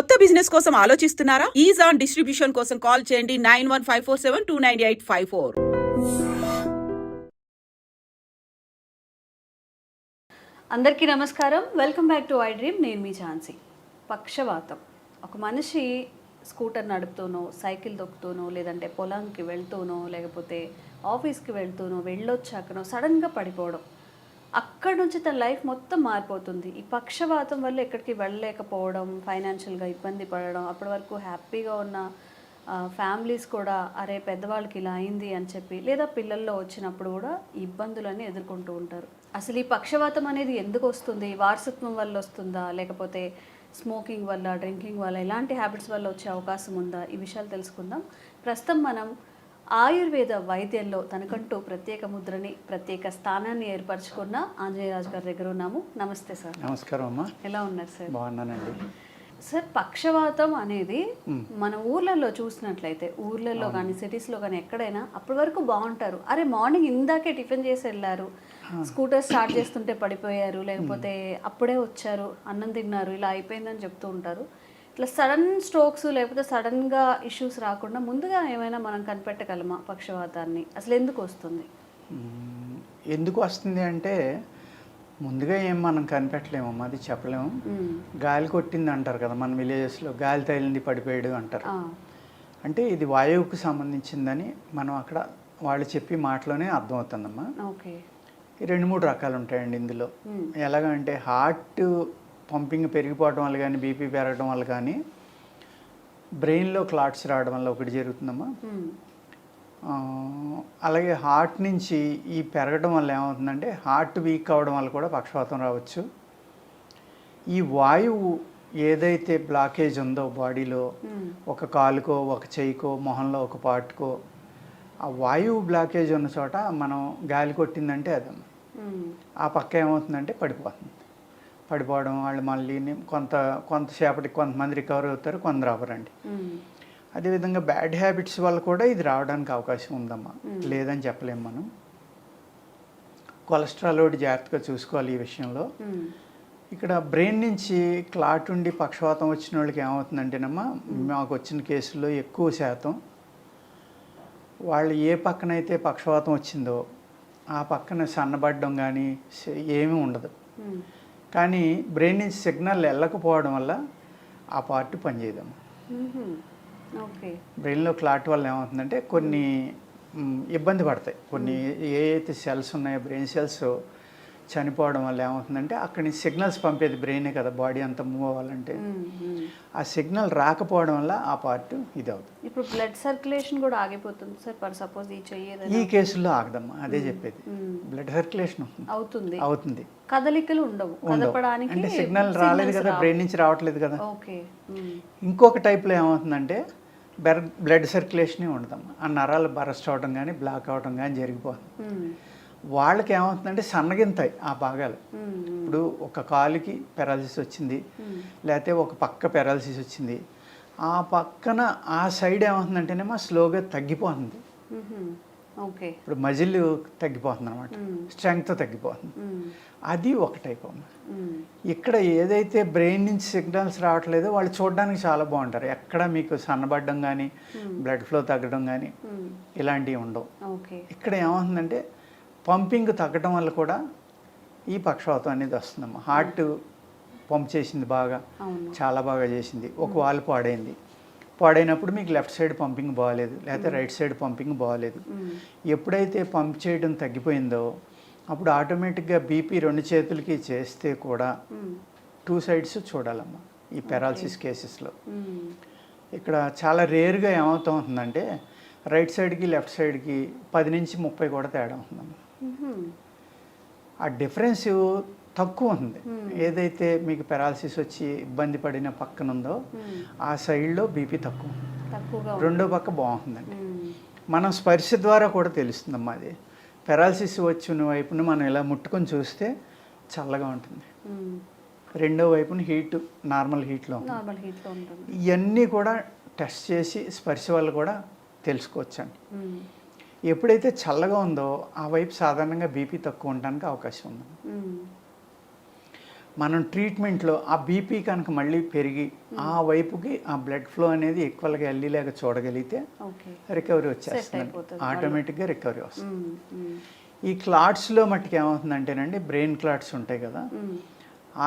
కొత్త బిజినెస్ కోసం ఆలోచిస్తున్నారా? ఈజ్ ఆన్ డిస్ట్రిబ్యూషన్ కోసం కాల్ చేయండి nine one five four seven two nine eight five four. అందరికీ నమస్కారం. Welcome back to iDream నేను మీ ఝాన్సీ. పక్షవాతం. ఒక మనిషి స్కూటర్ నడుపుతూనో సైకిల్ దొక్కుతూనో లేదంటే పొలంకి వెళ్తూనో లేకపోతే ఆఫీస్కి వెళ్తూనో వెళ్ళొచ్చాకనో సడన్గా పడిపోవడం. అక్కడి నుంచి తన లైఫ్ మొత్తం మారిపోతుంది. ఈ పక్షవాతం వల్ల ఎక్కడికి వెళ్ళలేకపోవడం ఫైనాన్షియల్గా ఇబ్బంది పడడం అప్పటి వరకు హ్యాపీగా ఉన్న ఫ్యామిలీస్ కూడా అరే పెద్దవాళ్ళకి ఇలా అయింది అని చెప్పి లేదా పిల్లల్లో వచ్చినప్పుడు కూడా ఇబ్బందులన్నీ ఎదుర్కొంటూ ఉంటారు. అసలు ఈ పక్షవాతం అనేది ఎందుకు వస్తుంది? వారసత్వం వల్ల వస్తుందా? లేకపోతే స్మోకింగ్ వల్ల డ్రింకింగ్ వల్ల ఎలాంటి హ్యాబిట్స్ వల్ల వచ్చే అవకాశం ఉందా? ఈ విషయాలు తెలుసుకుందాం. ప్రస్తుతం మనం ఆయుర్వేద వైద్యంలో తనకంటూ ప్రత్యేక ముద్రని ప్రత్యేక స్థానాన్ని ఏర్పరచుకున్న ఆంజనేయరాజు గారి దగ్గర ఉన్నాము. నమస్తే సార్. నమస్కారం అమ్మా. ఎలా ఉన్నారు సార్? బాగున్నానండి. సార్ పక్షవాతం అనేది మన ఊర్లలో చూసినట్లయితే ఊర్లలో కానీ సిటీస్లో కానీ ఎక్కడైనా అప్పటి వరకు బాగుంటారు. అరే మార్నింగ్ ఇందాకే టిఫిన్ చేసి వెళ్ళారు. స్కూటర్ స్టార్ట్ చేస్తుంటే పడిపోయారు. లేకపోతే అప్పుడే వచ్చారు. అన్నం తిన్నారు. ఇలా అయిపోయిందని చెప్తూ ఉంటారు. ఇట్లా సడన్ స్ట్రోక్స్ లేకపోతే సడన్గా ఇష్యూస్ రాకుండా ముందుగా ఏమైనా మనం కనిపెట్టగలమా పక్షవాతాన్ని? అసలు ఎందుకు వస్తుంది. ఎందుకు వస్తుంది అంటే ముందుగా ఏం మనం కనిపెట్టలేమమ్మా అది చెప్పలేము. గాలి కొట్టింది అంటారు కదా మన విలేజెస్లో గాలి తగిలింది పడిపోయాడు అంటారు. అంటే ఇది వాయువుకు సంబంధించిందని మనం అక్కడ వాళ్ళు చెప్పి మాటలోనే అర్థమవుతుందమ్మా. ఓకే. రెండు మూడు రకాలు ఉంటాయండి ఇందులో. ఎలాగంటే హార్ట్ పంపింగ్ పెరిగిపోవడం వల్ల కానీ బీపీ పెరగడం వల్ల కానీ బ్రెయిన్లో క్లాట్స్ రావడం వల్ల ఒకటి జరుగుతుందమ్మా. అలాగే హార్ట్ నుంచి ఈ పెరగడం వల్ల ఏమవుతుందంటే హార్ట్ వీక్ అవడం వల్ల కూడా పక్షవాతం రావచ్చు. ఈ వాయువు ఏదైతే బ్లాకేజ్ ఉందో బాడీలో. ఒక కాలుకో ఒక చెయ్యికో మొహంలో ఒక పార్ట్కో ఆ వాయువు బ్లాకేజ్ ఉన్న చోట మనం గాలి కొట్టిందంటే అది మ్మ్. ఆ పక్క ఏమవుతుందంటే పడిపోతుంది. పడిపోవడం వాళ్ళు మళ్ళీ కొంత కొంతసేపటికి కొంతమంది రికవర్ అవుతారు కొందరు అవ్వరండి మ్మ్. అదేవిధంగా బ్యాడ్ హ్యాబిట్స్ వల్ల కూడా ఇది రావడానికి అవకాశం ఉందమ్మా మ్మ్. లేదని చెప్పలేము మనం కొలెస్ట్రాల్ ఒకటి జాగ్రత్తగా చూసుకోవాలి ఈ విషయంలో. ఇక్కడ బ్రెయిన్ నుంచి క్లాట్ ఉండి పక్షవాతం వచ్చిన వాళ్ళకి ఏమవుతుందంటేనమ్మా మాకు వచ్చిన కేసుల్లో ఎక్కువ శాతం వాళ్ళు ఏ పక్కనైతే పక్షవాతం వచ్చిందో ఆ పక్కన సన్నబడడం కానీ ఏమీ ఉండదు. కానీ బ్రెయిన్ నుంచి సిగ్నల్ వెళ్ళకపోవడం వల్ల ఆ పార్ట్ పనిచేయదమ్మా బ్రెయిన్లో క్లాట్ వల్ల ఏమవుతుందంటే కొన్ని ఇబ్బంది పడతాయి కొన్ని ఏ అయితే సెల్స్ ఉన్నాయో బ్రెయిన్ సెల్స్ చనిపోవడం వల్ల ఏమవుతుందంటే అక్కడి నుంచి సిగ్నల్స్ పంపేది బ్రెయినే కదా బాడీ అంతా మూవ్ అవ్వాలంటే. ఆ సిగ్నల్ రాకపోవడం వల్ల ఆ పార్ట్ ఇది అవుతుంది ఇప్పుడు బ్లడ్ సర్క్యులేషన్ కూడా ఆగిపోతుంది సార్ ఫర్ సపోజ్ ఈ చెయ్యి ఏదైనా ఈ కేసుల్లో ఆగదమ్మా అదే చెప్పేది. బ్లడ్ సర్క్యులేషన్ అవుతుంది అవుతుంది కదలికలు ఉండవు. కదపడానికి అంటే సిగ్నల్ రాలేదు కదా. బ్రెయిన్ నుంచి రావట్లేదు కదా ఓకే. ఇంకొక టైప్లో ఏమవుతుందంటే బెర్ బ్లడ్ సర్క్యులేషనే ఉండదమ్మా ఆ నరాలు బరస్ట్ అవడం కానీ బ్లాక్ అవడం కానీ జరిగిపోతుంది. వాళ్ళకి ఏమవుతుందంటే సన్నగింతాయి ఆ భాగాలు. ఇప్పుడు ఒక కాలుకి పెరాలసిస్ వచ్చింది. లేకపోతే ఒక పక్క పెరాలసిస్ వచ్చింది ఆ పక్కన ఆ సైడ్ ఏమవుతుందంటేనేమో స్లోగా తగ్గిపోతుంది. ఓకే ఇప్పుడు మజిల్ తగ్గిపోతుంది అనమాట. స్ట్రెంగ్త్ తగ్గిపోతుంది. అది ఒక టైప్ అమ్మ మ్మ్. ఇక్కడ ఏదైతే బ్రెయిన్ నుంచి సిగ్నల్స్ రావట్లేదో వాళ్ళు చూడడానికి చాలా బాగుంటారు ఎక్కడ మీకు సన్నబడ్డం కానీ బ్లడ్ ఫ్లో తగ్గడం కానీ. ఇలాంటివి ఉండవు ఇక్కడ ఏమవుతుందంటే పంపింగ్ తగ్గడం వల్ల కూడా ఈ పక్షవాతం అనేది వస్తుందమ్మా. హార్ట్ పంప్ చేసింది బాగా చాలా బాగా చేసింది. ఒక వాల్ పాడైంది. పాడైనప్పుడు మీకు లెఫ్ట్ సైడ్ పంపింగ్ బాగాలేదు లేకపోతే రైట్ సైడ్ పంపింగ్ బాగాలేదు. ఎప్పుడైతే పంప్ చేయడం తగ్గిపోయిందో అప్పుడు ఆటోమేటిక్గా బీపీ రెండు చేతులకి చేస్తే కూడా. టూ సైడ్స్ చూడాలమ్మా ఈ పెరాలసిస్ కేసెస్లో. ఇక్కడ చాలా రేర్గా ఏమవుతూ ఉంటుందంటే రైట్ సైడ్కి లెఫ్ట్ సైడ్కి పది నుంచి ముప్పై కూడా తేడా ఉంటుందమ్మా మ్మ్. ఆ డిఫరెన్స్ తక్కువ ఉంది ఏదైతే మీకు పెరాలసిస్ వచ్చి ఇబ్బంది పడిన పక్కన ఉందో మ్మ్. ఆ సైడ్లో బీపీ తక్కువ ఉంది. రెండో పక్క బాగుంటుందండి మ్మ్. మనం స్పర్శ ద్వారా కూడా తెలుస్తుందమ్మా అది పెరాలసిస్ వచ్చిన వైపున మనం ఇలా ముట్టుకొని చూస్తే చల్లగా ఉంటుంది. రెండో వైపున హీట్ నార్మల్ హీట్లో ఇవన్నీ కూడా టెస్ట్ చేసి స్పర్శ వల్ల కూడా తెలుసుకోవచ్చండి. ఎప్పుడైతే చల్లగా ఉందో ఆ వైపు సాధారణంగా బీపీ తక్కువ ఉండడానికి అవకాశం ఉంది. మనం ట్రీట్మెంట్లో ఆ బీపీ కనుక మళ్ళీ పెరిగి ఆ వైపుకి ఆ బ్లడ్ ఫ్లో అనేది ఈక్వల్గా వెళ్ళేలాగా చూడగలిగితే రికవరీ వచ్చేస్తుంది. ఆటోమేటిక్గా రికవరీ వస్తుంది. ఈ క్లాట్స్లో మట్టుకు ఏమవుతుందంటేనండి బ్రెయిన్ క్లాట్స్ ఉంటాయి కదా.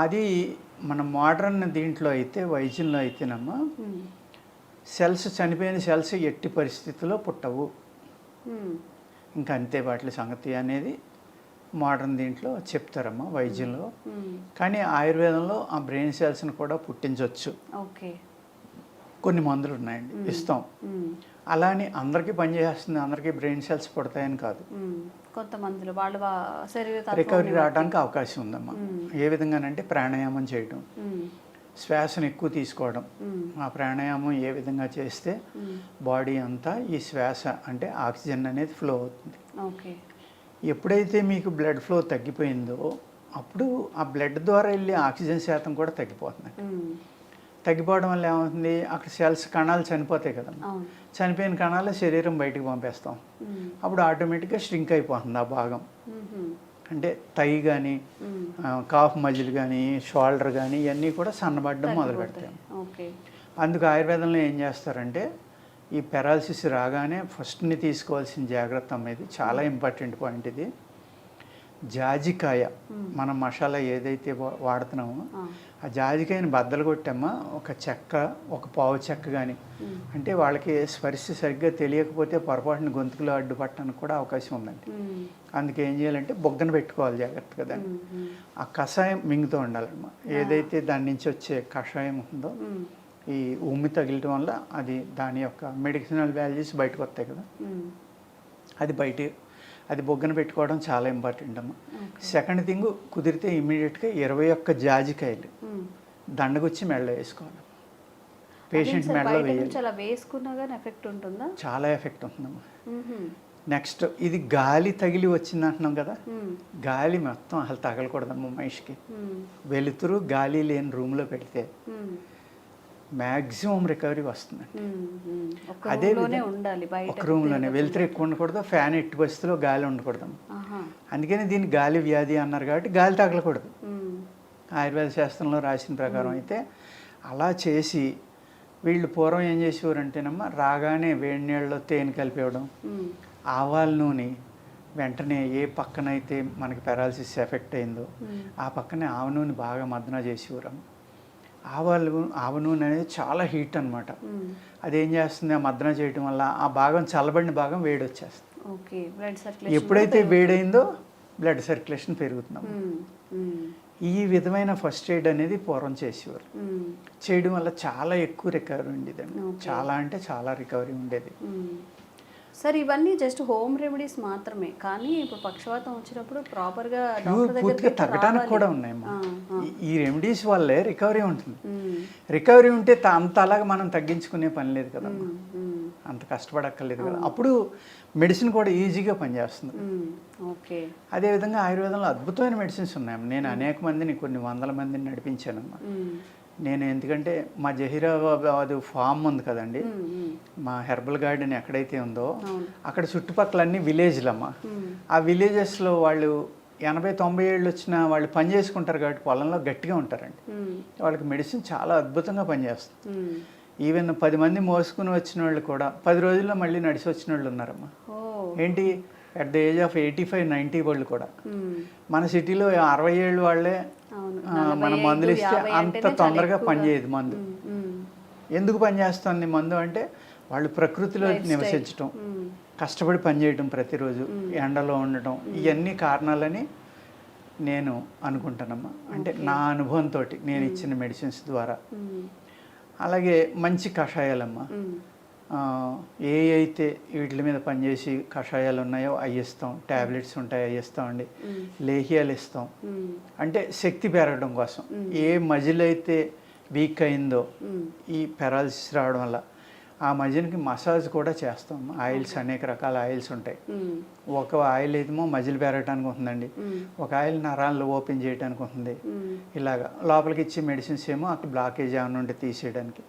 అది మన మోడర్న్ దీంట్లో అయితే వైద్యంలో అయితేనమ్మా మ్మ్, సెల్స్ చనిపోయిన సెల్స్ ఎట్టి పరిస్థితుల్లో పుట్టవు. ఇంకా అంతే వాటి సంగతి అనేది మోడర్న్ దీంట్లో చెప్తారమ్మా వైద్యంలో. కానీ ఆయుర్వేదంలో ఆ బ్రెయిన్ సెల్స్ని కూడా పుట్టించవచ్చు. ఓకే. కొన్ని మందులు ఉన్నాయండి. ఇస్తాం. అలాని అందరికీ పనిచేస్తుంది అందరికీ బ్రెయిన్ సెల్స్ పుడతాయని కాదు. కొంతమందిలో వాళ్ళ రికవరీ. రావడానికి అవకాశం ఉందమ్మా. ఏ విధంగానంటే ప్రాణాయామం చేయడం శ్వాసను ఎక్కువ తీసుకోవడం. ఆ ప్రాణాయామం ఏ విధంగా చేస్తే. బాడీ అంతా ఈ శ్వాస అంటే ఆక్సిజన్ అనేది ఫ్లో అవుతుంది. ఓకే. ఎప్పుడైతే మీకు బ్లడ్ ఫ్లో తగ్గిపోయిందో అప్పుడు ఆ బ్లడ్ ద్వారా వెళ్ళే ఆక్సిజన్ శాతం కూడా తగ్గిపోతుంది. తగ్గిపోవడం వల్ల ఏమవుతుంది? అక్కడ సెల్స్ కణాలు చనిపోతాయి కదా చనిపోయిన కణాలు శరీరం బయటికి పంపేస్తాం. అప్పుడు ఆటోమేటిక్గా షింక్ అయిపోతుంది ఆ భాగం. అంటే టై కానీ. కాఫ్ మజిల్ కానీ షోల్డర్ కానీ ఇవన్నీ కూడా సన్నబడడం మొదలు పెడతాయి ఓకే. అందుకు ఆయుర్వేదంలో ఏం చేస్తారంటే ఈ పెరాలసిస్ రాగానే ఫస్ట్ని తీసుకోవాల్సిన జాగ్రత్త అమ్మేది చాలా ఇంపార్టెంట్ పాయింట్ ఇది. జాజికాయ మనం మసాలా ఏదైతే వా- వాడుతున్నామో ఆ, జాజికాయని బద్దలు కొట్టమ్మా ఒక చెక్క ఒక పావు చెక్క కానీ. అంటే వాళ్ళకి స్పర్శ సరిగ్గా తెలియకపోతే పొరపాటున గొంతుకులో అడ్డుపట్టడానికి కూడా అవకాశం ఉందండి. అందుకే ఏం చేయాలంటే బొగ్గన పెట్టుకోవాలి జాగ్రత్తగా దాన్ని. ఆ కషాయం మింగుతూ ఉండాలన్నమా ఏదైతే దాని నుంచి వచ్చే కషాయం ఉందో ఈ ఉమ్మి తగిలటం వల్ల అది దాని యొక్క మెడిసినల్ వాల్యూస్ బయటకు వస్తాయి కదా. అది బయట అది బొగ్గన పెట్టుకోవడం చాలా ఇంపార్టెంట్ అమ్మ. సెకండ్ థింగ్ కుదిరితే ఇమీడియట్గా ఇరవై ఒక్క జాజికాయలు మ్మ్. దండగుచ్చి మెడలో వేసుకోవాలి పేషెంట్ మెడలో వేయాలి ఎఫెక్ట్ ఉంటుందా చాలా ఎఫెక్ట్ ఉంటుందమ్మా మ్మ్. నెక్స్ట్ ఇది గాలి తగిలి వచ్చింది అంటున్నాం కదా మ్మ్. గాలి మొత్తం అసలు తగలకూడదమ్మా మనిషికి మ్మ్. వెలుతురు గాలి లేని రూమ్లో పెడితే. మ్యాక్సిమం రికవరీ వస్తుందండి అదే ఉండాలి ఒక రూమ్లోనే వెలుతురు ఎక్కువ ఉండకూడదు ఫ్యాన్ ఎట్టి పరిస్థితిలో గాలి ఉండకూడదు. అందుకని దీన్ని గాలి వ్యాధి అన్నారు కాబట్టి గాలి తగలకూడదు. ఆయుర్వేద శాస్త్రంలో రాసిన ప్రకారం అయితే అలా చేసి వీళ్ళు పూర్వం ఏం చేసేవారంటేనమ్మా రాగానే వేడి నీళ్ళలో తేనె కలిపేయడం. ఆవాల నూనె వెంటనే ఏ పక్కనైతే మనకి పెరాలసిస్ ఎఫెక్ట్ అయిందో. ఆ పక్కనే ఆవ నూనె బాగా మద్దన చేసేవారు ఆవాలు ఆవ నూనె అనేది చాలా హీట్ అనమాట. అదేం చేస్తుంది ఆ మద్దన చేయడం వల్ల ఆ భాగం చల్లబడిన భాగం వేడి వచ్చేస్తుంది ఎప్పుడైతే వేడైందో బ్లడ్ సర్క్యులేషన్ పెరుగుతున్నాం. ఈ విధమైన ఫస్ట్ ఎయిడ్ అనేది పూర్వం చేసేవారు. చేయడం వల్ల చాలా ఎక్కువ రికవరీ ఉండేదండి. చాలా అంటే చాలా రికవరీ ఉండేది. సార్ ఇవన్నీ జస్ట్ హోమ్ రెమెడీస్ మాత్రమే కానీ ఇప్పుడు పక్షవాతం వచ్చినప్పుడు ప్రాపర్గా పూర్తిగా తగ్గడానికి. కూడా ఉన్నాయమ్మా. ఈ- రెమెడీస్ వల్లే రికవరీ ఉంటుంది. రికవరీ ఉంటే అంత అలాగా మనం తగ్గించుకునే పని లేదు కదా. అంత కష్టపడక్కర్లేదు కదా అప్పుడు మెడిసిన్ కూడా ఈజీగా పనిచేస్తుంది. ఓకే అదేవిధంగా ఆయుర్వేదంలో అద్భుతమైన మెడిసిన్స్ ఉన్నాయి నేను అనేక మందిని కొన్ని వందల మందిని నడిపించానమ్మా మ్మ్. నేను ఎందుకంటే మా జహీరాబాద్ ఫామ్ ఉంది కదండి. మా హెర్బల్ గార్డెన్ ఎక్కడైతే ఉందో అక్కడ చుట్టుపక్కల అన్ని విలేజ్లమ్మా మ్మ్. ఆ విలేజెస్లో వాళ్ళు ఎనభై తొంభై ఏళ్ళు వచ్చిన వాళ్ళు పని చేసుకుంటారు కాబట్టి పొలంలో గట్టిగా ఉంటారండి. వాళ్ళకి మెడిసిన్ చాలా అద్భుతంగా పనిచేస్తుంది. ఈవెన్ పది మంది మోసుకుని వచ్చిన వాళ్ళు కూడా పది రోజుల్లో మళ్ళీ నడిచి వచ్చిన వాళ్ళు ఉన్నారమ్మా ఏంటి at the age of eighty five ninety వాళ్ళు కూడా. మన సిటీలో అరవై ఏళ్ళు వాళ్ళే మనం మందులు ఇస్తే అంత తొందరగా. పనిచేయదు మందు. ఎందుకు పనిచేస్తుంది మందు అంటే వాళ్ళు ప్రకృతిలో. నివసించటం. కష్టపడి పనిచేయటం ప్రతిరోజు ఎండలో ఉండటం ఇవన్నీ కారణాలని నేను అనుకుంటానమ్మా అంటే నా అనుభవంతో నేను ఇచ్చిన మెడిసిన్స్ ద్వారా. అలాగే మంచి కషాయాలమ్మా ఏ అయితే వీటి మీద పనిచేసి కషాయాలు ఉన్నాయో అవి ఇస్తాం ట్యాబ్లెట్స్ ఉంటాయి అవి ఇస్తామండి. లేహ్యాలు ఇస్తాం. అంటే శక్తి పెరగడం కోసం ఏ మజిల్ అయితే వీక్ అయిందో. ఈ పెరాలసిస్ రావడం వల్ల ఆ మజిల్కి మసాజ్ కూడా చేస్తాం. ఆయిల్స్ అనేక రకాల ఆయిల్స్ ఉంటాయి. ఒక ఆయిల్ ఏమో మజిల్ పెరగడానికి ఉంటుందండి. ఒక ఆయిల్ నరాలను ఓపెన్ చేయడానికి ఉంటుంది. ఇలాగా లోపలికి ఇచ్చే మెడిసిన్స్ ఏమో అక్కడ బ్లాకేజ్ ఏమైనా ఉంటే తీసేయడానికి.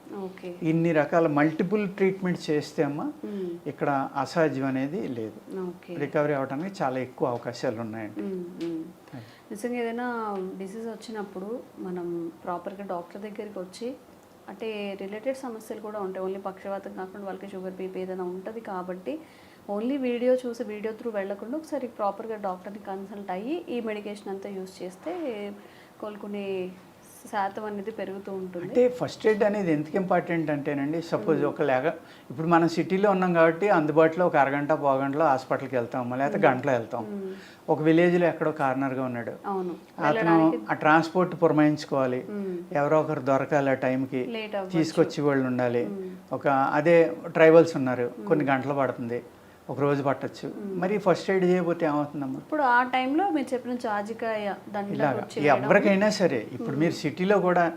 ఇన్ని రకాల మల్టిపుల్ ట్రీట్మెంట్ చేస్తే అమ్మా మ్మ్. ఇక్కడ అసాధ్యం అనేది లేదు. రికవరీ అవడానికి చాలా ఎక్కువ అవకాశాలు ఉన్నాయండి. నిజంగా ఏదైనా డిసీజ్ వచ్చినప్పుడు మనం ప్రాపర్గా డాక్టర్ దగ్గరికి వచ్చి అంటే రిలేటెడ్ సమస్యలు కూడా ఉంటాయి. ఓన్లీ పక్షవాతం కాకుండా వాళ్ళకి షుగర్ బీపీ ఏదైనా ఉంటుంది కాబట్టి ఓన్లీ వీడియో చూసి వీడియో త్రూ వెళ్ళకుండా ఒకసారి ప్రాపర్గా డాక్టర్ని కన్సల్ట్ అయ్యి ఈ మెడికేషన్ అంతా యూస్ చేస్తే కోలుకునే శాతం అనేది పెరుగుతూ ఉంటుంది. అంటే ఫస్ట్ ఎయిడ్ అనేది ఎందుకు ఇంపార్టెంట్ అంటేనండి సపోజ్ ఒక లేక ఇప్పుడు మనం సిటీలో ఉన్నాం కాబట్టి అందుబాటులో ఒక అరగంట పావుగంటలో హాస్పిటల్కి వెళ్తాం లేకపోతే గంటలో వెళ్తాం ఒక విలేజ్లో ఎక్కడో కార్నర్గా ఉన్నాడు. అతను ఆ ట్రాన్స్పోర్ట్ పురమాయించుకోవాలి. ఎవరో ఒకరు దొరకాలి ఆ టైంకి. తీసుకొచ్చి వాళ్ళు ఉండాలి. ఒక అదే ట్రైబల్స్ ఉన్నారు. కొన్ని గంటలు పడుతుంది. ఒక రోజు పట్టొచ్చు. మరి ఫస్ట్ ఎయిడ్ చేయకపోతే ఏమవుతుందమ్మా? ఇప్పుడు ఆ టైంలో మీరు చెప్పిన జాజికాయ దండ ఇలాగా. ఎవరికైనా సరే ఇప్పుడు మీరు సిటీలో కూడా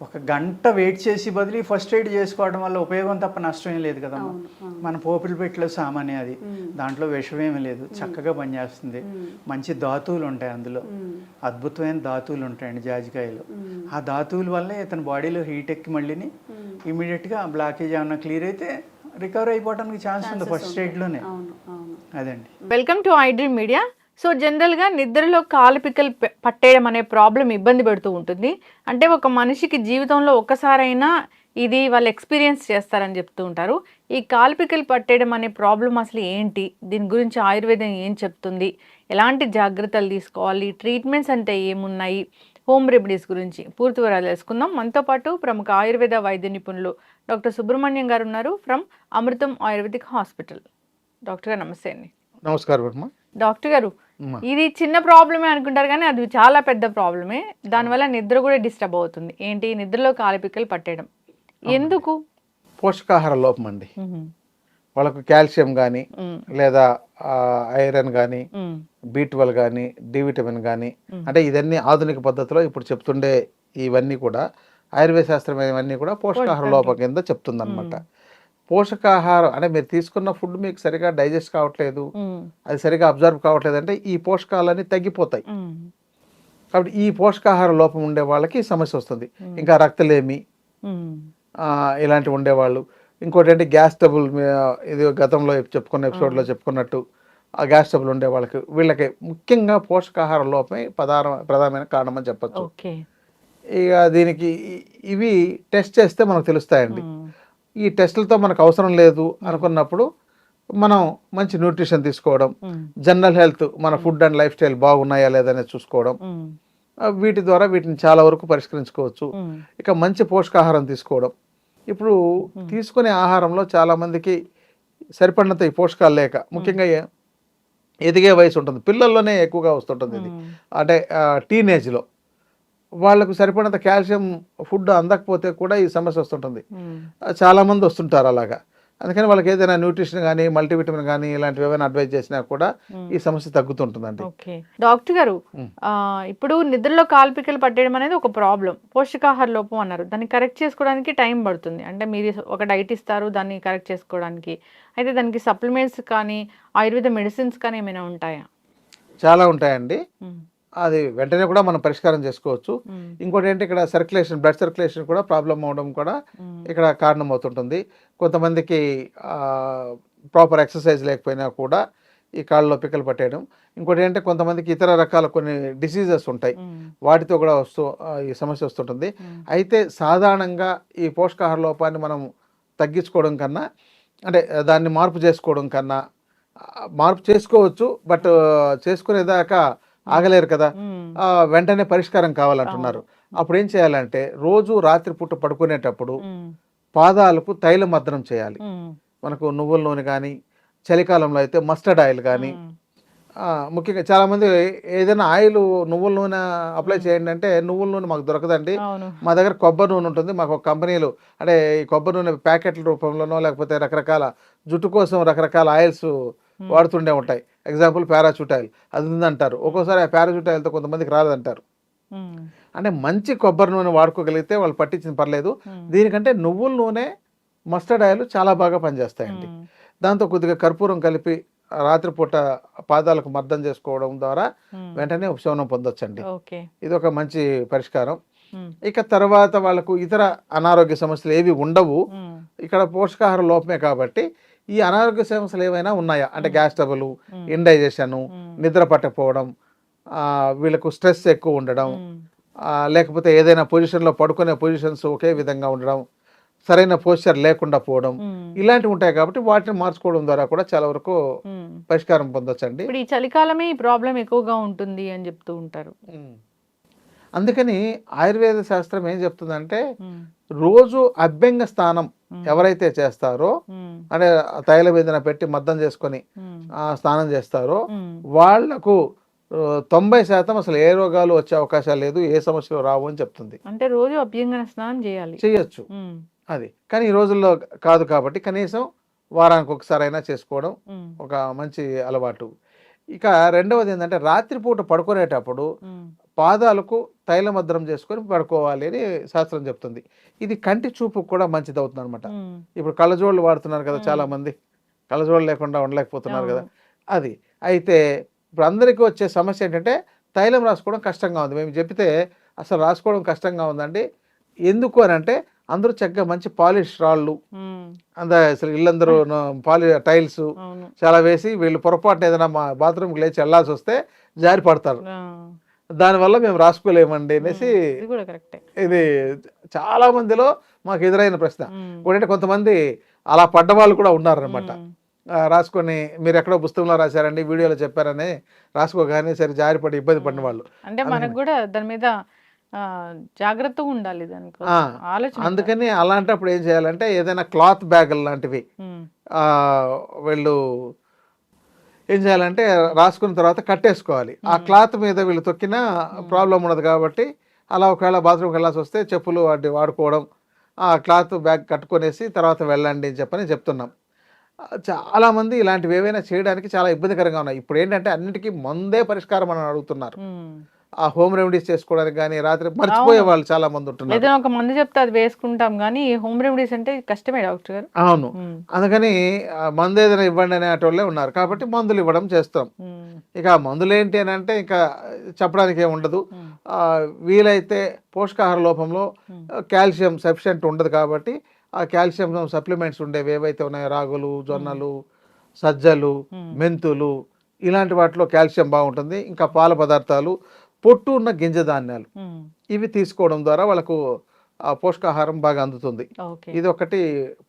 ఒక గంట వెయిట్ చేసి బదిలీ ఫస్ట్ ఎయిడ్ చేసుకోవడం వల్ల ఉపయోగం తప్ప నష్టం ఏం లేదు కదమ్మా. అవును. మన పోపులు పెట్టిలో సామాన్య అది. దాంట్లో విషమేమి లేదు. చక్కగా పనిచేస్తుంది. మంచి ధాతువులు ఉంటాయి అందులో. అద్భుతమైన ధాతువులు ఉంటాయండి జాజికాయలు. ఆ ధాతువుల వల్లే ఇతని బాడీలో హీట్ ఎక్కి మళ్ళీని ఇమీడియట్గా బ్లాకేజ్ ఏమన్నా క్లియర్ అయితే రికవర్ అయిపోవడానికి ఛాన్స్ ఉంది ఫస్ట్ స్టేజ్లోనే అవును అవును. అదండి. Welcome to iDream media so జనరల్గా నిద్రలో కాలు పిక్కలు పె- పట్టేయడం అనే ప్రాబ్లం ఇబ్బంది పెడుతూ ఉంటుంది. అంటే ఒక మనిషికి జీవితంలో ఒక్కసారైనా ఇది వాళ్ళు ఎక్స్పీరియన్స్ చేస్తారని చెప్తూ ఉంటారు. ఈ కాలు పిక్కలు పట్టేయడం అనే ప్రాబ్లం అసలు ఏంటి? దీని గురించి ఆయుర్వేదం ఏం చెప్తుంది? ఎలాంటి జాగ్రత్తలు తీసుకోవాలి? ట్రీట్మెంట్స్ అంటే ఏమున్నాయి? హోమ్ రెమెడీస్ గురించి పూర్తి వివరాలు తెలుసుకుందాం. మనతో పాటు ప్రముఖ ఆయుర్వేద వైద్య నిపుణులు డాక్టర్ సుబ్రహ్మణ్యం గారు ఉన్నారు from Amrutham ayurvedic hospital. Doctor గారు నమస్తే అండి. నమస్కారం డాక్టర్ గారు. ఇది చిన్న ప్రాబ్లమే అనుకుంటారు కానీ అది చాలా పెద్ద ప్రాబ్లమే. దానివల్ల నిద్ర కూడా డిస్టర్బ్ అవుతుంది. ఏంటి? నిద్రలో కాలిపిక్కలు పట్టేయడం. ఎందుకు? పోషకాహార లోపం అండి. వాళ్ళకు కాల్షియం కానీ. లేదా ఐరన్ కానీ మ్మ్. బి ట్వెల్వ్ కానీ డి విటమిన్ కానీ అంటే ఇదన్నీ ఆధునిక పద్ధతిలో ఇప్పుడు చెప్తుండే ఇవన్నీ కూడా ఆయుర్వేద శాస్త్రం ఇవన్నీ కూడా పోషకాహార లోపం కింద చెప్తుందన్నమాట. పోషకాహారం అంటే మీరు తీసుకున్న ఫుడ్ మీకు సరిగా డైజెస్ట్ కావట్లేదు. అది సరిగా అబ్జర్వ్ కావట్లేదు అంటే ఈ పోషకాలన్నీ తగ్గిపోతాయి. కాబట్టి ఈ పోషకాహార లోపం ఉండే వాళ్ళకి సమస్య వస్తుంది. ఇంకా రక్తలేమి ఇలాంటివి ఉండేవాళ్ళు. ఇంకోటి ఏంటి గ్యాస్ ట్రబుల్ మీ- ఇది గతంలో చెప్పుకున్న ఎపిసోడ్లో చెప్పుకున్నట్టు ఆ గ్యాస్ ట్రబుల్ ఉండే వాళ్ళకి వీళ్ళకి ముఖ్యంగా పోషకాహార లోపమే ప్రధాన ప్రధానమైన కారణం అని చెప్పొచ్చు. ఓకే. ఇక దీనికి ఇవి టెస్ట్ చేస్తే మనకు తెలుస్తాయండి. ఈ టెస్టులతో మనకు అవసరం లేదు అనుకున్నప్పుడు మనం మంచి న్యూట్రిషన్ తీసుకోవడం. జనరల్ హెల్త్ మన ఫుడ్ అండ్ లైఫ్ స్టైల్ బాగున్నాయా లేదనేది చూసుకోవడం. వీటి ద్వారా వీటిని చాలా వరకు పరిష్కరించుకోవచ్చు. ఇక మంచి పోషకాహారం తీసుకోవడం. ఇప్పుడు తీసుకునే ఆహారంలో చాలా మందికి సరిపడినంత ఈ పోషకాలు లేక ముఖ్యంగా ఎదిగే వయసు ఉంటుంది. పిల్లల్లోనే ఎక్కువగా వస్తుంటుంది ఇది. అంటే టీనేజ్లో వాళ్ళకు సరిపడినంత కాల్షియం ఫుడ్ అందకపోతే కూడా ఈ సమస్య వస్తుంటుంది. మ్మ్. ఆ, చాలా మంది వస్తుంటారు అలాగా. అందుకని వాళ్ళకి ఏదైనా న్యూట్రిషన్ కానీ మల్టీవిటమిన్ కానీ ఇలాంటివి ఏమైనా అడ్వైజ్ చేసినా కూడా ఈ సమస్య తగ్గుతుంటుందండి. డాక్టర్ గారు ఇప్పుడు నిద్రలో కాల్పికలు పట్టేయడం అనేది ఒక ప్రాబ్లం. పోషకాహార లోపం అన్నారు. దాన్ని కరెక్ట్ చేసుకోవడానికి టైం పడుతుంది. అంటే మీరు ఒక డైట్ ఇస్తారు దాన్ని కరెక్ట్ చేసుకోవడానికి. అయితే దానికి సప్లిమెంట్స్ కానీ ఆయుర్వేద మెడిసిన్స్ కానీ ఏమైనా ఉంటాయా? చాలా ఉంటాయండి. అది వెంటనే కూడా మనం పరిష్కారం చేసుకోవచ్చు. ఇంకోటి ఏంటి ఇక్కడ సర్క్యులేషన్ బ్లడ్ సర్క్యులేషన్ కూడా ప్రాబ్లం అవడం కూడా. ఇక్కడ కారణం అవుతుంటుంది కొంతమందికి ప్రాపర్ ఎక్సర్సైజ్ లేకపోయినా కూడా ఈ కాళ్ళలో పిక్కలు పట్టేయడం ఇంకోటి ఏంటంటే కొంతమందికి ఇతర రకాల కొన్ని డిసీజెస్ ఉంటాయి. వాటితో కూడా వస్తూ ఈ సమస్య వస్తుంటుంది. అయితే సాధారణంగా ఈ పోషకాహార లోపాన్ని మనం తగ్గించుకోవడం కన్నా అంటే దాన్ని మార్పు చేసుకోవడం కన్నా మార్పు చేసుకోవచ్చు బట్ చేసుకునేదాకా ఆగలేరు కదా. వెంటనే పరిష్కారం కావాలంటున్నారు. అప్పుడు ఏం చేయాలంటే రోజు రాత్రిపూట పడుకునేటప్పుడు. పాదాలకు తైల మర్దనం చేయాలి. మనకు నువ్వుల నూనె కానీ చలికాలంలో అయితే మస్టర్డ్ ఆయిల్ కానీ ముఖ్యంగా చాలామంది ఏదైనా ఆయిల్ నువ్వుల నూనె అప్లై చేయండి అంటే నువ్వుల నూనె మాకు దొరకదండి. మా దగ్గర కొబ్బరి నూనె ఉంటుంది. మాకు ఒక కంపెనీలు అంటే ఈ కొబ్బరి నూనె ప్యాకెట్ల రూపంలోనో లేకపోతే రకరకాల జుట్టు కోసం రకరకాల ఆయిల్స్ వాడుతుండే ఉంటాయి. ఎగ్జాంపుల్ పారాచూట్ ఆయిల్ అది ఉందంటారు ఒక్కోసారి ఆ పారాచూట్ ఆయిల్తో కొంతమందికి రాలేదంటారు మ్మ్. అంటే మంచి కొబ్బరి నూనె వాడుకోగలిగితే వాళ్ళు పట్టించిన పర్లేదు. దీనికంటే నువ్వుల నూనె మస్టర్డ్ ఆయిల్ చాలా బాగా పనిచేస్తాయండి. దాంతో కొద్దిగా కర్పూరం కలిపి రాత్రిపూట పాదాలకు మర్దం చేసుకోవడం ద్వారా. వెంటనే ఉపశమనం పొందొచ్చండి ఇది ఒక మంచి పరిష్కారం. ఇక తర్వాత వాళ్ళకు ఇతర అనారోగ్య సమస్యలు ఏవి ఉండవు. ఇక్కడ పోషకాహార లోపమే కాబట్టి ఈ అనారోగ్య సమస్యలు ఏమైనా ఉన్నాయా? అంటే గ్యాస్ ట్రబుల్. ఇండైజెషన్. నిద్ర పట్టకపోవడం ఆ, వీళ్ళకు స్ట్రెస్ ఎక్కువ ఉండడం లేకపోతే ఏదైనా పొజిషన్లో పడుకునే పొజిషన్స్ ఒకే విధంగా ఉండడం సరైన పోస్చర్ లేకుండా పోవడం ఇలాంటివి ఉంటాయి కాబట్టి వాటిని మార్చుకోవడం ద్వారా కూడా చాలా వరకు. పరిష్కారం పొందొచ్చండి. ఇప్పుడు ఈ చలికాలమే ఈ ప్రాబ్లం ఎక్కువగా ఉంటుంది అని చెప్తూ ఉంటారు. అందుకని ఆయుర్వేద శాస్త్రం ఏం చెప్తుందంటే రోజు అభ్యంగ స్నానం ఎవరైతే చేస్తారో అంటే తైల వేదన పెట్టి మద్దం చేసుకొని స్నానం చేస్తారో వాళ్ళకు తొంభై శాతం అసలు ఏ రోగాలు వచ్చే అవకాశాలు లేదు ఏ సమస్యలు రావు అని చెప్తుంది. అంటే రోజు అభ్యంగన స్నానం చేయాలి. చేయొచ్చు. అది. కానీ ఈ రోజుల్లో కాదు కాబట్టి కనీసం వారానికి ఒకసారి అయినా చేసుకోవడం ఒక మంచి అలవాటు. ఇక రెండవది ఏంటంటే రాత్రిపూట పడుకునేటప్పుడు పాదాలకు తైలమద్రం చేసుకొని పడుకోవాలి అని శాస్త్రం చెప్తుంది. ఇది కంటి చూపు కూడా మంచిది అవుతుంది అనమాట ఇప్పుడు కళ్ళజోళ్ళు వాడుతున్నారు కదా. చాలా మంది కళ్ళజోళ్ళు లేకుండా ఉండలేకపోతున్నారు కదా. అది. అయితే ఇప్పుడు అందరికీ వచ్చే సమస్య ఏంటంటే తైలం రాసుకోవడం కష్టంగా ఉంది. మేము చెప్తే అసలు రాసుకోవడం కష్టంగా ఉందండి. ఎందుకు అని అంటే అందరూ చక్కగా మంచి పాలిష్ రాళ్ళు అంద అసలు ఇల్లందరూ పాలి టైల్స్ చాలా వేసి వీళ్ళు పొరపాటున ఏదైనా మా బాత్రూమ్కి లేచి వెళ్ళాల్సి వస్తే జారి పడతారు. దానివల్ల మేము రాసుకోలేమండి అనేసి ఇది కూడా కరెక్టే. ఇది చాలా మందిలో మాకు ఎదురైన ప్రశ్న. ఇంకోటంటే కొంతమంది అలా పడ్డ వాళ్ళు కూడా ఉన్నారనమాట రాసుకొని మీరు ఎక్కడో పుస్తకంలో రాశారండి వీడియోలో చెప్పారని రాసుకోగానే సరే జారిపడి ఇబ్బంది పడిన వాళ్ళు. అంటే మనకు కూడా దాని మీద జాగ్రత్తగా ఉండాలి దానికి అందుకని అలాంటప్పుడు ఏం చేయాలంటే ఏదైనా క్లాత్ బ్యాగ్ లాంటివి వీళ్ళు ఏం చేయాలంటే రాసుకున్న తర్వాత కట్టేసుకోవాలి. ఆ క్లాత్ మీద వీళ్ళు తొక్కినా ప్రాబ్లం ఉండదు కాబట్టి అలా ఒకవేళ బాత్రూమ్కి వెళ్ళాల్సి వస్తే చెప్పులు వాటి వాడుకోవడం ఆ క్లాత్ బ్యాగ్ కట్టుకొనేసి తర్వాత వెళ్ళండి అని చెప్పని చెప్తున్నాం. చాలామంది ఇలాంటివి ఏవైనా చేయడానికి చాలా ఇబ్బందికరంగా ఉన్నాయి. ఇప్పుడు ఏంటంటే అన్నిటికీ మందే పరిష్కారం అని అడుగుతున్నారు. ఆ హోమ్ రెమెడీస్ చేసుకోవడానికి కానీ రాత్రి మర్చిపోయే వాళ్ళు చాలా మంది ఉంటున్నారు. ఏదైనా ఒక మందు చెప్తే అది వేసుకుంటాం కానీ హోమ్ రెమెడీస్ అంటే కష్టమే డాక్టర్ గారు. అవును. అందుకని మందు ఏదైనా ఇవ్వండి అనేటోళ్ళే ఉన్నారు. కాబట్టి మందులు ఇవ్వడం చేస్తాం. ఇక మందులు ఏంటి అని అంటే ఇంకా చెప్పడానికి ఏమి ఉండదు. వీలైతే పోషకాహార లోపంలో కాల్షియం సఫిషియెంట్ ఉండదు కాబట్టి ఆ కాల్షియం సప్లిమెంట్స్ ఉండేవి ఏవైతే ఉన్నాయో రాగులు జొన్నలు సజ్జలు. మెంతులు ఇలాంటి వాటిలో కాల్షియం బాగుంటుంది. ఇంకా పాల పదార్థాలు పొట్టు ఉన్న గింజ ధాన్యాలు. ఇవి తీసుకోవడం ద్వారా వాళ్ళకు పోషకాహారం బాగా అందుతుంది. ఇది ఒకటి.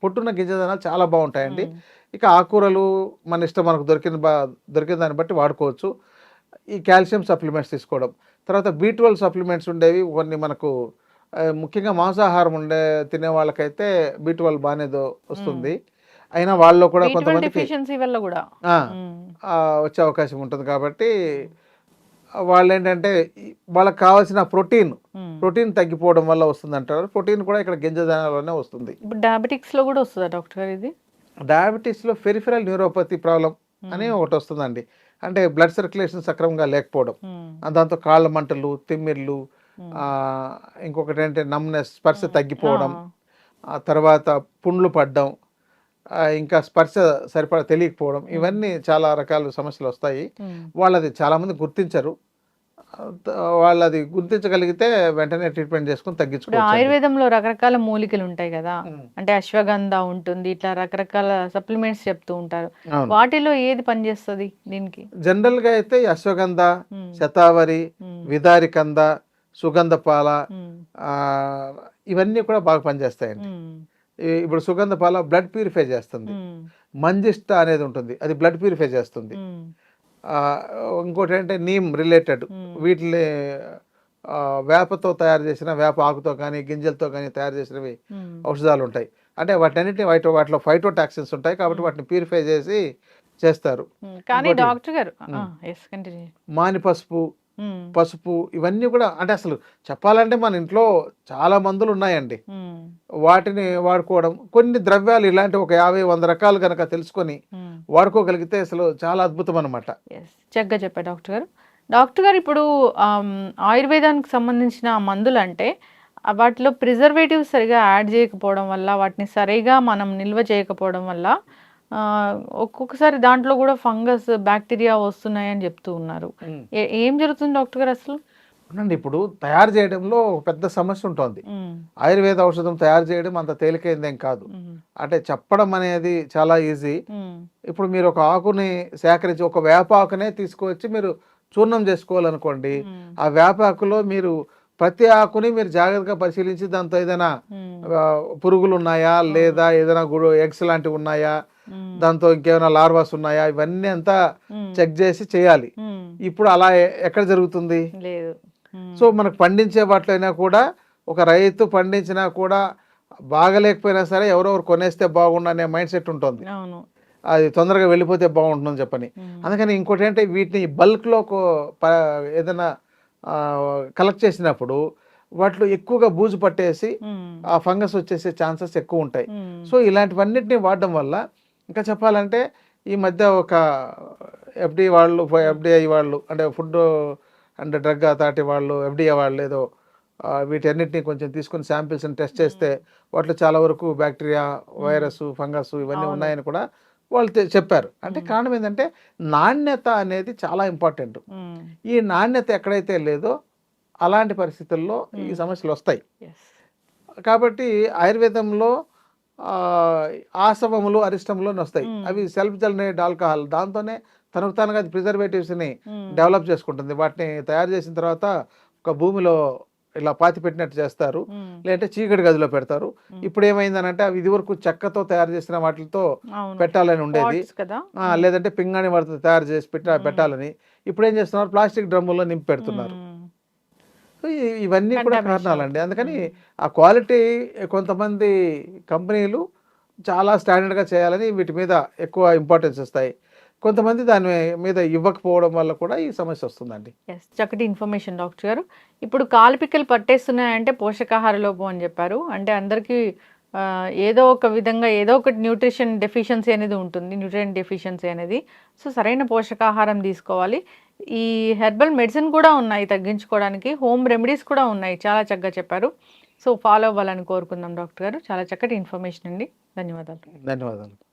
పొట్టున్న గింజ ధాన్యాలు చాలా బాగుంటాయండి. ఇక ఆకుకూరలు మన ఇష్టం మనకు దొరికిన బా దొరికిన దాన్ని బట్టి వాడుకోవచ్చు. ఈ కాల్షియం సప్లిమెంట్స్ తీసుకోవడం. తర్వాత బీ ట్వెల్వ్ సప్లిమెంట్స్ ఉండేవి. కొన్ని మనకు ముఖ్యంగా మాంసాహారం ఉండే తినే వాళ్ళకైతే బీ ట్వెల్వ్ బాగానే వస్తుంది. అయినా వాళ్ళలో కూడా B12 కొంతమందికి deficiency వల్ల కూడా. ఆ, ఉమ్, ఆ, వచ్చే అవకాశం ఉంటుంది కాబట్టి వాళ్ళు ఏంటంటే వాళ్ళకి కావాల్సిన ప్రోటీన్. ప్రోటీన్ తగ్గిపోవడం వల్ల వస్తుంది అంటారు ప్రోటీన్ కూడా ఇక్కడ గింజ ధాన్యాలలోనే వస్తుంది. ఇప్పుడు డయాబెటిక్స్లో కూడా వస్తుందా డాక్టర్ గారు ఇది? డయాబెటీస్లో ఫెరిఫెరల్ న్యూరోపతి ప్రాబ్లం అని ఒకటి వస్తుందండి. అంటే బ్లడ్ సర్క్యులేషన్ సక్రమంగా లేకపోవడం. దాంతో కాళ్ళ మంటలు తిమ్మిర్లు ఇంకొకటి ఏంటంటే నమ్నెస్ స్పర్శ తగ్గిపోవడం ఆ. తర్వాత పుండ్లు పడడం ఇంకా స్పర్శ సరిపడా తెలియకపోవడం ఇవన్నీ చాలా రకాల సమస్యలు వస్తాయి. వాళ్ళది చాలామంది గుర్తించరు. వాళ్ళది గుర్తించగలిగితే వెంటనే ట్రీట్మెంట్ చేసుకుని తగ్గించుకోవచ్చు ఆయుర్వేదంలో రకరకాల మూలికలు ఉంటాయి కదా. అంటే అశ్వగంధ ఉంటుంది ఇట్లా రకరకాల సప్లిమెంట్స్ చెప్తూ ఉంటారు. వాటిలో ఏది పనిచేస్తుంది దీనికి? జనరల్గా అయితే ఈ అశ్వగంధ శతావరి విదారికంద సుగంధపాల ఇవన్నీ కూడా బాగా పనిచేస్తాయండి. ఇప్పుడు సుగంధపాల బ్లడ్ ప్యూరిఫై చేస్తుంది. మంజిష్ట అనేది ఉంటుంది. అది బ్లడ్ ప్యూరిఫై చేస్తుంది. ఇంకోటి ఏంటంటే నీమ్ రిలేటెడ్. వీటిని వేపతో తయారు చేసిన వేప ఆకుతో కానీ గింజలతో కానీ తయారు చేసినవి ఔషధాలు ఉంటాయి. అంటే వాటన్నిటిని వాటి వాటిలో ఫైటోటాక్సిన్స్ ఉంటాయి కాబట్టి వాటిని ప్యూరిఫై చేసి చేస్తారు. కానీ డాక్టర్ గారు మాని పసుపు పసుపు ఇవన్నీ కూడా అంటే అసలు చెప్పాలంటే మన ఇంట్లో చాలా మందులు ఉన్నాయండి. వాటిని వాడుకోవడం కొన్ని ద్రవ్యాలు ఇలాంటి ఒక యాభై వంద రకాలు కనుక తెలుసుకొని వాడుకోగలిగితే అసలు చాలా అద్భుతం అనమాట చక్కగా చెప్పారు డాక్టర్ గారు. డాక్టర్ గారు ఇప్పుడు ఆయుర్వేదానికి సంబంధించిన మందులు అంటే వాటిలో ప్రిజర్వేటివ్స్ సరిగా యాడ్ చేయకపోవడం వల్ల వాటిని సరిగా మనం నిల్వ చేయకపోవడం వల్ల ఒక్కొక్కసారి దాంట్లో కూడా ఫంగస్ బ్యాక్టీరియా వస్తున్నాయని చెప్తూ ఉన్నారు. ఏ- జరుగుతుంది డాక్టర్ గారు అసలు? అవునండి ఇప్పుడు తయారు చేయడంలో ఒక పెద్ద సమస్య ఉంటుంది. ఆయుర్వేద ఔషధం తయారు చేయడం అంత తేలికైందేం కాదు. అంటే చెప్పడం అనేది చాలా ఈజీ. ఇప్పుడు మీరు ఒక ఆకుని సేకరించి ఒక వేప ఆకునే తీసుకువచ్చి మీరు చూర్ణం చేసుకోవాలనుకోండి ఆ వేపాకులో మీరు ప్రతి ఆకుని మీరు జాగ్రత్తగా పరిశీలించి దాంతో ఏదైనా ఆ, పురుగులు ఉన్నాయా లేదా ఏదైనా గుడు ఎగ్స్ లాంటివి ఉన్నాయా? దాంతో ఇంకేమైనా లార్వాస్ ఉన్నాయా? ఇవన్నీ అంతా చెక్ చేసి చేయాలి. ఇప్పుడు అలా ఎక్కడ జరుగుతుంది. సో మనకు పండించే వాటిలో కూడా ఒక రైతు పండించినా కూడా బాగలేకపోయినా సరే ఎవరెవరు కొనేస్తే బాగుండు అనే మైండ్ సెట్ ఉంటుంది. అది తొందరగా వెళ్ళిపోతే బాగుంటుందని చెప్పని. అందుకని ఇంకోటి ఏంటంటే వీటిని బల్క్లో ఏదైనా కలెక్ట్ చేసినప్పుడు వాటిలో ఎక్కువగా బూజు పట్టేసి. ఆ ఫంగస్ వచ్చేసే ఛాన్సెస్ ఎక్కువ ఉంటాయి. సో ఇలాంటివన్నిటిని వాడడం వల్ల ఇంకా చెప్పాలంటే ఈ మధ్య ఒక ఎఫ్డి వాళ్ళు ఎఫ్డిఐ వాళ్ళు అంటే ఫుడ్ అండ్ డ్రగ్ అథారిటీ వాళ్ళు ఎఫ్డిఐ వాళ్ళు ఏదో వీటన్నిటిని కొంచెం తీసుకుని శాంపిల్స్ని టెస్ట్ చేస్తే వాటిలో చాలా వరకు బ్యాక్టీరియా వైరస్ ఫంగస్ ఇవన్నీ ఉన్నాయని కూడా వాళ్ళు చెప్పారు. అంటే కారణం ఏంటంటే నాణ్యత అనేది చాలా ఇంపార్టెంట్. ఈ నాణ్యత ఎక్కడైతే లేదో అలాంటి పరిస్థితుల్లో ఈ సమస్యలు వస్తాయి. కాబట్టి ఆయుర్వేదంలో ఆ, ఆసవములు అరిష్టములు అని వస్తాయి అవి సెల్ఫ్ జనరేట్ ఆల్కహాల్ దాంతోనే తనకు తానుగా అది ప్రిజర్వేటివ్స్ని డెవలప్ చేసుకుంటుంది. వాటిని తయారు చేసిన తర్వాత ఒక భూమిలో ఇలా పాతి పెట్టినట్టు చేస్తారు. లేదంటే చీకటి గదిలో పెడతారు. ఇప్పుడు ఏమైందనంటే అవి ఇదివరకు చెక్కతో తయారు చేసిన వాటితో. పెట్టాలని ఉండేది. లేదంటే పింగాణి వాటితో తయారు చేసి పెట్ట పెట్టాలని. ఇప్పుడు ఏం చేస్తున్నారు? ప్లాస్టిక్ డ్రమ్ముల్లో నింపి పెడుతున్నారు. ఇవన్నీ కూడా కారణాలండి. అందుకని ఆ క్వాలిటీ కొంతమంది కంపెనీలు చాలా స్టాండర్డ్గా చేయాలని వీటి మీద ఎక్కువ ఇంపార్టెన్స్ ఇస్తాయి. కొంతమంది దాని మీద ఇవ్వకపోవడం వల్ల కూడా ఈ సమస్య వస్తుందండి. ఎస్ చక్కటి ఇన్ఫర్మేషన్ డాక్టర్ గారు. ఇప్పుడు కాలుపిక్కలు పట్టేస్తున్నాయంటే పోషకాహార లోపం అని చెప్పారు. అంటే అందరికీ ఏదో ఒక విధంగా ఏదో ఒక న్యూట్రిషన్ డెఫిషియన్సీ అనేది ఉంటుంది న్యూట్రియన్ డెఫిషియన్సీ అనేది. సో సరైన పోషకాహారం తీసుకోవాలి. ఈ హెర్బల్ మెడిసిన్ కూడా ఉన్నాయి తగ్గించుకోవడానికి. హోమ్ రెమెడీస్ కూడా ఉన్నాయి చాలా చక్కగా చెప్పారు. సో ఫాలో అవ్వాలని కోరుకుందాం డాక్టర్ గారు. చాలా చక్కటి ఇన్ఫర్మేషన్ అండి. ధన్యవాదాలు. ధన్యవాదాలు.